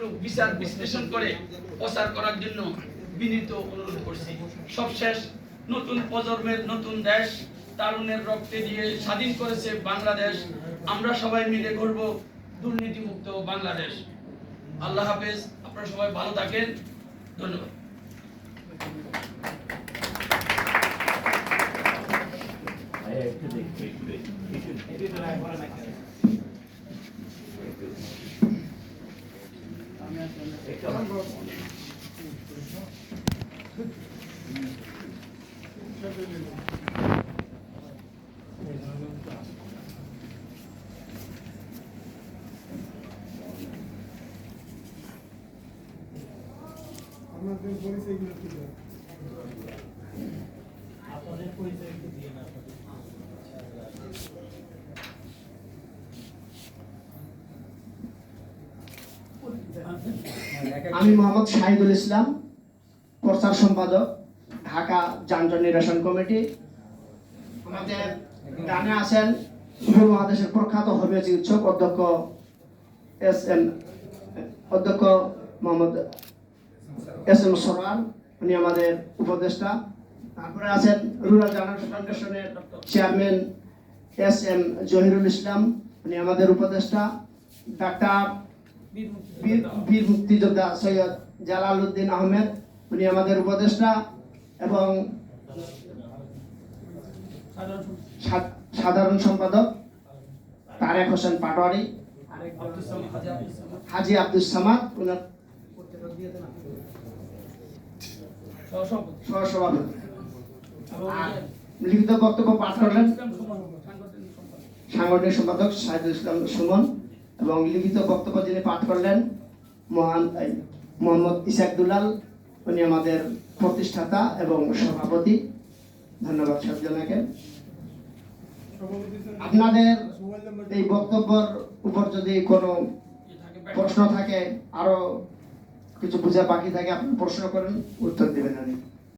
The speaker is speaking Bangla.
তথ্যগুলো বিচার বিশ্লেষণ করে প্রচার করার জন্য বিনীত অনুরোধ করছি। সবশেষ নতুন প্রজন্মের নতুন দেশ তারুণের রক্তে দিয়ে স্বাধীন করেছে বাংলাদেশ। আমরা সবাই মিলে গড়ব দুর্নীতিমুক্ত বাংলাদেশ। আল্লাহ হাফেজ। আপনারা সবাই ভালো থাকেন। ধন্যবাদ। আপনাদের পরিচয়গুলো কি দেন? আপনাদের পরিচয় একটু দিয়ে না আপনাদের আমি মোহাম্মদ শাহিদুল ইসলাম, প্রচার সম্পাদক, ঢাকা যানজট নিরসন কমিটি। আমাদের ডানে আছেন উপমহাদেশের প্রখ্যাত হোমিও চিকিৎসক অধ্যক্ষ এস এম, অধ্যক্ষ মোহাম্মদ এস এম সরান উনি আমাদের উপদেষ্টা। তারপরে আছেন রুরাল জার্নাল ফাউন্ডেশনের chairman S M Zahirul Islam, উনি আমাদের উপদেষ্টা। ডাক্তার বীর মুক্তিযোদ্ধা সৈয়দ জালাল উদ্দিন আহমেদ, উনি আমাদের উপদেষ্টা এবং সাধারণ সম্পাদক তারেক হোসেন পাটোয়ারি, হাজি আব্দুল সামাদ, উনার সহসভাপতি। লিখিত বক্তব্য পাঠ করলেন সাংগঠনিক সম্পাদক সাইদুল ইসলাম সুমন। এবং লিখিত বক্তব্য যিনি পাঠ করলেন, মহান মোহাম্মদ ইসাক দুলাল, উনি আমাদের প্রতিষ্ঠাতা এবং সভাপতি। ধন্যবাদ সবজনাকে আপনাদের এই বক্তব্যের উপর যদি কোনো প্রশ্ন থাকে, আরও কিছু বুঝা বাকি থাকে, আপনি প্রশ্ন করেন, উত্তর দেবেন আমি